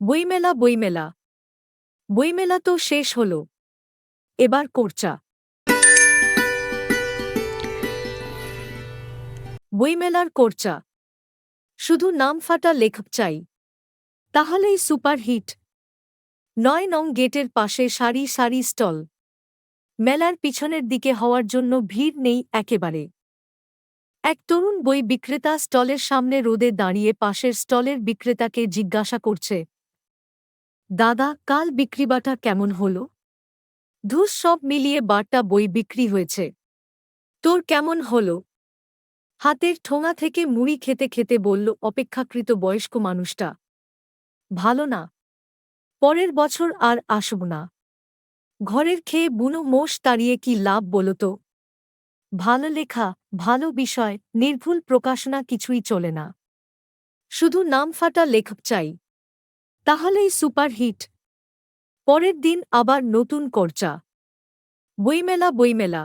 বইমেলা বইমেলা। বইমেলা তো শেষ হল। এবার কোর্চা। বইমেলার কোর্চা। শুধু নাম ফাটা লেখক চাই। তাহলেই সুপারহিট নয় নং গেটের পাশে সারি সারি স্টল। মেলার পিছনের দিকে হওয়ার জন্য ভিড় নেই একেবারে। এক তরুণ বই বিক্রেতা স্টলের সামনে রোদে দাঁড়িয়ে পাশের স্টলের বিক্রেতাকে জিজ্ঞাসা করছে দাদা, কাল বিক্রিবাটা কেমন হল? ধুস সব মিলিয়ে বারটা বই বিক্রি হয়েছে। তোর কেমন হল? হাতের ঠোঙা থেকে মুড়ি খেতে খেতে বলল অপেক্ষাকৃত বয়স্ক মানুষটা। ভালো না। পরের বছর আর আসব না। ঘরের খেয়ে বুনো মোষ তাড়িয়ে কি লাভ বলতো ভালো লেখা, ভালো বিষয়, নির্ভুল প্রকাশনা কিছুই চলে না। শুধু নামফাটা লেখক চাই। তাহলেই সুপারহিট পরের দিন আবার নতুন করচা। বইমেলা বইমেলা।